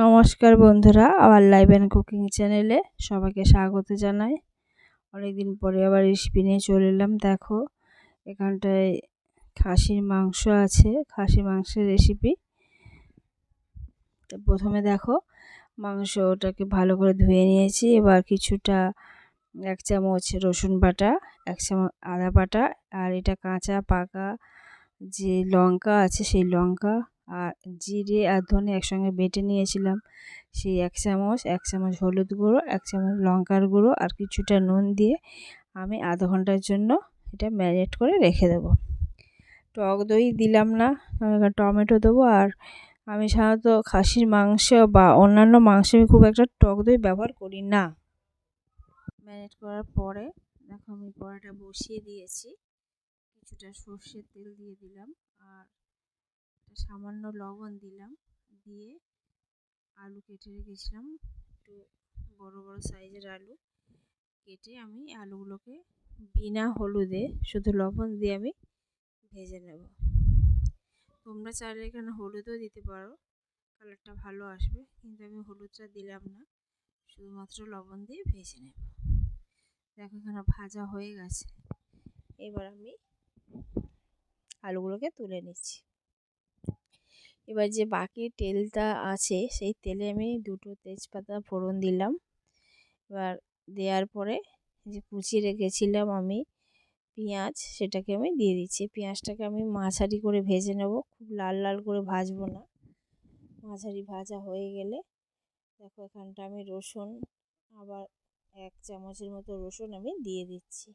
নমস্কার বন্ধুরা, আবার লাইভ অ্যান্ড কুকিং চ্যানেলে সবাইকে স্বাগত জানাই। অনেকদিন পরে আবার রেসিপি নিয়ে চলে এলাম। দেখো, এখানটায় খাসির মাংস আছে, খাসির মাংসের রেসিপি প্রথমে দেখো, মাংস ওটাকে ভালো করে ধুয়ে নিয়েছি। এবার কিছুটা এক চামচ রসুন বাটা, এক চামচ আদা বাটা, আর এটা কাঁচা পাকা যে লঙ্কা আছে, সেই লঙ্কা আর জিরে আর ধনে একসঙ্গে বেটে নিয়েছিলাম। সেই এক চামচ এক চামচ হলুদ গুঁড়ো, এক চামচ লঙ্কার গুঁড়ো আর কিছুটা নুন দিয়ে আমি আধা ঘণ্টার জন্য এটা ম্যারিনেট করে রেখে দেবো। টক দই দিলাম না টমেটো দেবো আর আমি সাধারণত খাসির মাংস বা অন্যান্য মাংসে আমি খুব একটা টক দই ব্যবহার করি না। ম্যারিনেট করার পরে দেখো আমি কড়াটা বসিয়ে দিয়েছি। কিছুটা সর্ষের তেল দিয়ে দিলাম আর সামান্য লবণ দিলাম, দিয়ে আলু কেটে রেখেছিলাম। একটু বড় বড় সাইজের আলু কেটে আমি আলুগুলোকে বিনা হলুদে শুধু লবণ দিয়ে আমি ভেজে নেব। তোমরা চাইলে এখানে হলুদও দিতে পারো, কালারটা ভালো আসবে, কিন্তু আমি হলুদটা দিলাম না, শুধুমাত্র লবণ দিয়ে ভেজে নেব। দেখো এখানে ভাজা হয়ে গেছে। এবার আমি আলুগুলোকে তুলে নিচ্ছি। এবার যে বাকি তেলটা আছে, সেই তেলে আমি দুটো তেজপাতা ফোড়ন দিলাম। এবার দেওয়ার পরে যে কুচিয়ে রেখেছিলাম আমি পেঁয়াজ, সেটাকে আমি দিয়ে দিচ্ছি। পেঁয়াজটাকে আমি মাঝারি করে ভেজে নেব। খুব লাল লাল করে ভাজবো না। মাঝারি ভাজা হয়ে গেলে দেখো এখানটা আমি রসুন, আবার এক চামচের মতো রসুন আমি দিয়ে দিচ্ছি।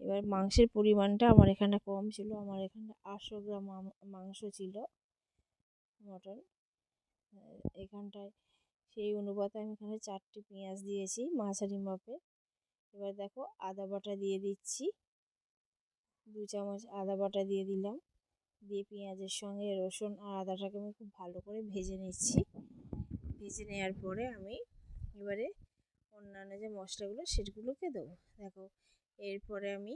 এবার মাংসের পরিমাণটা আমার এখানে কম ছিল। আমার এখানে আটশো গ্রাম মাংস ছিল। মটন। এখানটায় সেই অনুপাতে আমি এখানে চারটে পেঁয়াজ দিয়েছি মাঝারি মাপে। এবার দেখো আদা বাটা দিয়ে দিচ্ছি। দু চামচ আদা বাটা দিয়ে দিলাম। দিয়ে পেঁয়াজের সঙ্গে রসুন আর আদাটাকে আমি খুব ভালো করে ভেজে নিচ্ছি। ভেজে নেওয়ার পরে আমি এবারে অন্যান্য যে মশলাগুলো সেগুলোকে দেবো। দেখো এরপরে আমি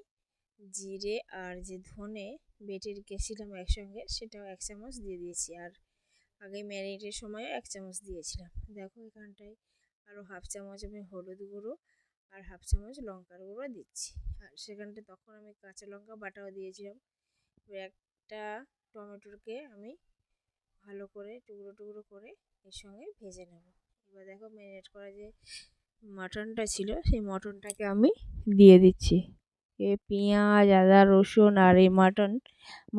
জিরে আর যে ধনে বেটে রেখেছিলাম একসঙ্গে সেটাও এক চামচ দিয়ে দিয়েছি। আর আগে ম্যারিনেটের সময়ও এক চামচ দিয়েছিলাম। দেখো এখানটায় আরও হাফ চামচ আমি হলুদ গুঁড়ো আর হাফ চামচ লঙ্কার গুঁড়ো দিচ্ছি। আর সেখানটায় তখন আমি কাঁচা লঙ্কা বাটাও দিয়েছিলাম। একটা টমেটোকে আমি ভালো করে টুকরো টুকরো করে এর সঙ্গে ভেজে নেব। এবার দেখো ম্যারিনেট করা যে মাটনটা ছিল, সেই মটনটাকে আমি দিয়ে দিচ্ছি। এ পেঁয়াজ, আদা, রসুন আর এই মাটন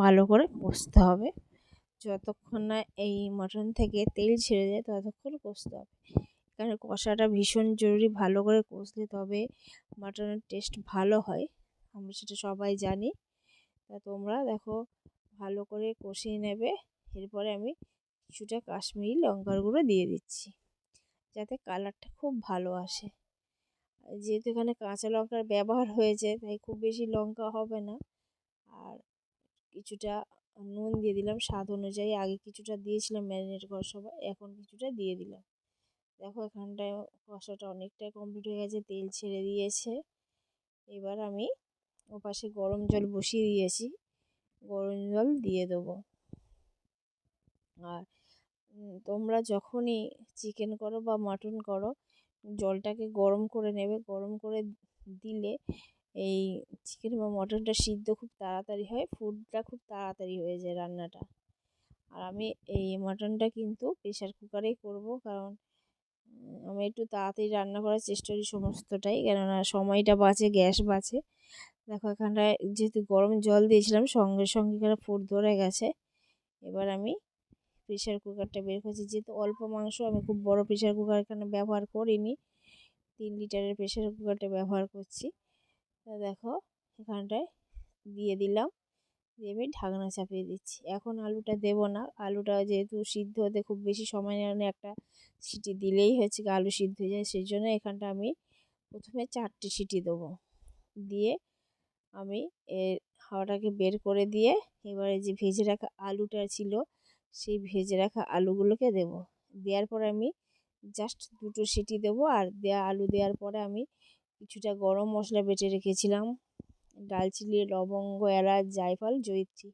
ভালো করে কষতে হবে। যতক্ষণ না এই মাটন থেকে তেল ছেড়ে যায়, ততক্ষণ কষতে হবে। এখানে কষাটা ভীষণ জরুরি, ভালো করে কষলে তবে মাটনের টেস্ট ভালো হয়। আমরা সেটা সবাই জানি। তা তোমরা দেখো, ভালো করে কষিয়ে নেবে। এরপরে আমি কিছুটা কাশ্মীরি লঙ্কার গুঁড়ো দিয়ে দিচ্ছি, যাতে কালারটা খুব ভালো আসে। যেহেতু এখানে কাঁচা লঙ্কার ব্যবহার হয়েছে, তাই খুব বেশি লঙ্কা হবে না। আর কিছুটা নুন দিয়ে দিলাম। স্বাদ অনুযায়ী আগে কিছুটা দিয়েছিলাম ম্যারিনেট করার সময়, এখন কিছুটা দিয়ে দিলাম। দেখো এখানটায় কষাটা অনেকটাই কমপ্লিট হয়ে গেছে, তেল ছেড়ে দিয়েছে। এবার আমি ওপাশে গরম জল বসিয়ে দিয়েছি, গরম জল দিয়ে দেবো। আর তোমরা যখনই চিকেন করো বা মাটন করো, জলটাকে গরম করে নেবে। গরম করে দিলে এই চিকেন বা মটনটা সিদ্ধ খুব তাড়াতাড়ি হয় ফুডটা খুব তাড়াতাড়ি হয়ে যায় রান্নাটা। আর আমি এই মাটনটা কিন্তু প্রেশার কুকারেই করব কারণ আমি একটু তাড়াতাড়ি রান্না করার চেষ্টা করি সমস্তটাই। কেননা সময়টা বাঁচে, গ্যাস বাঁচে। দেখো, এখানটায় যেহেতু গরম জল দিয়েছিলাম, সঙ্গে সঙ্গে এখানে ফুট ধরে গেছে। এবার আমি প্রেশার কুকারটা বের করছি। যেহেতু অল্প মাংস, আমি খুব বড় প্রেশার কুকার এখানে ব্যবহার করিনি। তিন লিটারের প্রেশার কুকারটা ব্যবহার করছি। তা দেখো, এখানটায় দিয়ে দিলাম। দিয়ে আমি ঢাকনা চাপিয়ে দিচ্ছি। এখন আলুটা দেবো না। আলুটা যেহেতু সিদ্ধ হতে খুব বেশি সময় নেয় একটা সিটি দিলেই হচ্ছে আলু সিদ্ধ হয়ে যায়। সেই জন্য এখানটা আমি প্রথমে চারটে সিটি দেবো। দিয়ে আমি এর হাওয়াটাকে বের করে দিয়ে এবারে যে ভেজে রাখা আলুটা ছিল, সেই ভেজে রাখা আলুগুলোকে দেব। দেওয়ার পরে আমি জাস্ট দুটো সিটি দেবো। আর দেওয়া আলু দেওয়ার পরে আমি কিছুটা গরম মশলা বেটে রেখেছিলাম। দালচিনি লবঙ্গ, এলাচ, জায়ফল, জয়িত্রী,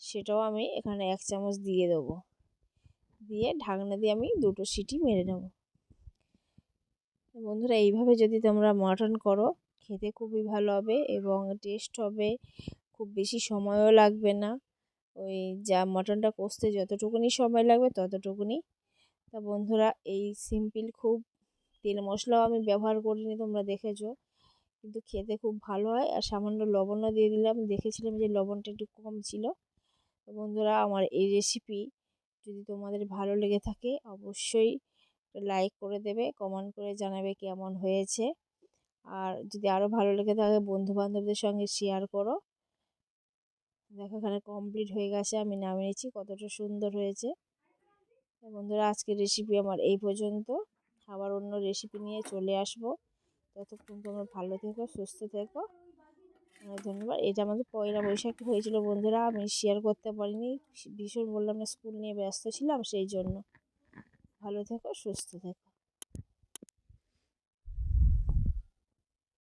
সেটাও আমি এখানে এক চামচ দিয়ে দেবো। দিয়ে ঢাকনা দিয়ে আমি দুটো সিটি মেরে নেব। বন্ধুরা, এইভাবে যদি তোমরা মাটন করো, খেতে খুবই ভালো হবে এবং টেস্ট হবে, খুব বেশি সময়ও লাগবে না। ওই যা মাটনটা কষতে যতটুকুনি সময় লাগবে ততটুকুনি। তা বন্ধুরা, এই সিম্পল খুব তেল মশলাও আমি ব্যবহার করিনি, তোমরা দেখেছ। কিন্তু খেতে খুব ভালো হয়। আর সামান্য লবণও দিয়ে দিলাম। দেখেছিলাম যে লবণটা একটু কম ছিল। তো বন্ধুরা, আমার এই রেসিপি যদি তোমাদের ভালো লেগে থাকে, অবশ্যই লাইক করে দেবে কমেন্ট করে জানাবে কেমন হয়েছে। আর যদি আরও ভালো লেগে থাকে, বন্ধুবান্ধবদের সঙ্গে শেয়ার করো। দেখো এখানে কমপ্লিট হয়ে গেছে, আমি নামিয়েছি কতটা সুন্দর হয়েছে। বন্ধুরা, আজকের রেসিপি আমার এই পর্যন্ত। আবার অন্য রেসিপি নিয়ে চলে আসব। ততক্ষণ তোমরা ভালো থেকো, সুস্থ থেকো। ধন্যবাদ। এটা আমাদের পয়লা বৈশাখ হয়েছিল বন্ধুরা, আমি শেয়ার করতে পারিনি। ভীষণ বললাম না স্কুল নিয়ে ব্যস্ত ছিলাম, সেই জন্য। ভালো থেকো, সুস্থ থেকো।